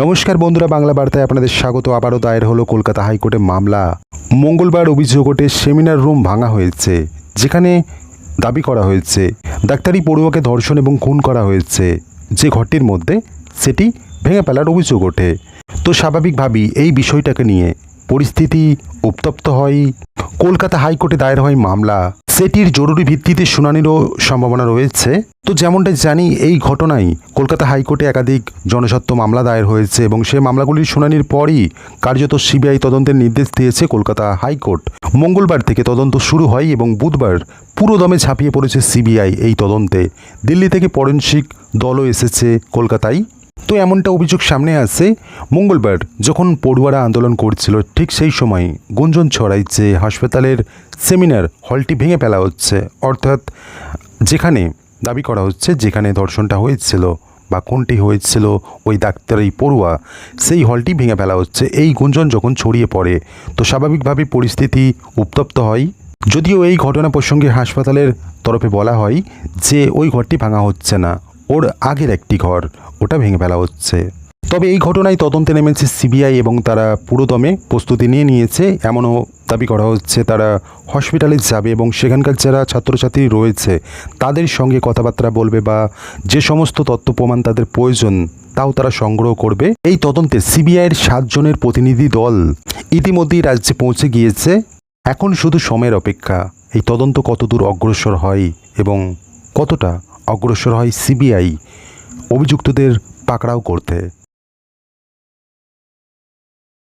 নমস্কার বন্ধুরা, বাংলা বার্তায় আপনাদের স্বাগত। আবারও দায়ের হলো কলকাতা হাইকোর্টে মামলা। মঙ্গলবার অভিযোগ ওঠে সেমিনার রুম ভাঙা হয়েছে, যেখানে দাবি করা হয়েছে, ডাক্তারি পড়ুয়াকে ধর্ষণ এবং খুন করা হয়েছে। যে ঘরটির মধ্যে সেটি ভেঙে ফেলার অভিযোগ ওঠে। তো স্বাভাবিকভাবেই এই বিষয়টাকে নিয়ে পরিস্থিতি উত্তপ্ত হয়। কলকাতা হাইকোর্টে দায়ের হয় মামলা। সেটির জরুরি ভিত্তিতে শুনানিরও সম্ভাবনা রয়েছে। তো যেমনটা জানি, এই ঘটনায় কলকাতা হাইকোর্টে একাধিক জনস্বার্থ মামলা দায়ের হয়েছে এবং সেই মামলাগুলির শুনানির পরই কার্যত সিবিআই তদন্তের নির্দেশ দিয়েছে কলকাতা হাইকোর্ট। মঙ্গলবার থেকে তদন্ত শুরু হয় এবং বুধবার পুরোদমে ঝাঁপিয়ে পড়েছে সিবিআই এই তদন্তে। দিল্লি থেকে ফরেনসিক দলও এসেছে কলকাতায়। তো এমনটা অভিযোগ সামনে আসে। মঙ্গলবার যখন পড়ুয়ারা আন্দোলন করছিল, ঠিক সেই সময় গুঞ্জন ছড়ায় যে হাসপাতালের সেমিনার হলটি ভেঙে ফেলা হচ্ছে, অর্থাৎ যেখানে দাবি করা হচ্ছে যেখানে ধর্ষণটা হয়েছিল বা কোনটি হয়েছিল, ওই ডাক্তারি পড়ুয়া, সেই হলটি ভেঙে ফেলা হচ্ছে। এই গুঞ্জন যখন ছড়িয়ে পড়ে, তো স্বাভাবিকভাবে পরিস্থিতি উত্তপ্ত হয়। যদিও এই ঘটনা প্রসঙ্গে হাসপাতালের তরফে বলা হয় যে ওই ঘরটি ভাঙা হচ্ছে না, ওর আগের একটি ঘর। ওটা ভেঙে ফেলা হচ্ছে। তবে এই ঘটনায় তদন্তে নেমেছে সিবিআই এবং তারা পুরোদমে প্রস্তুতি নিয়ে নিয়েছে। এমনও দাবি করা হচ্ছে, তারা হসপিটালে যাবে এবং সেখানকার যারা ছাত্রছাত্রী রয়েছে, তাদের সঙ্গে কথাবার্তা বলবে বা যে সমস্ত তথ্য প্রমাণ তাদের প্রয়োজন, তাও তারা সংগ্রহ করবে। এই তদন্তে সিবিআইয়ের সাতজনের প্রতিনিধি দল ইতিমধ্যেই রাজ্যে পৌঁছে গিয়েছে। এখন শুধু সময়ের অপেক্ষা, এই তদন্ত কতদূর অগ্রসর হয় এবং কতটা অগ্রসর হয় সিবিআই অভিযুক্তদের পাকড়াও করতে।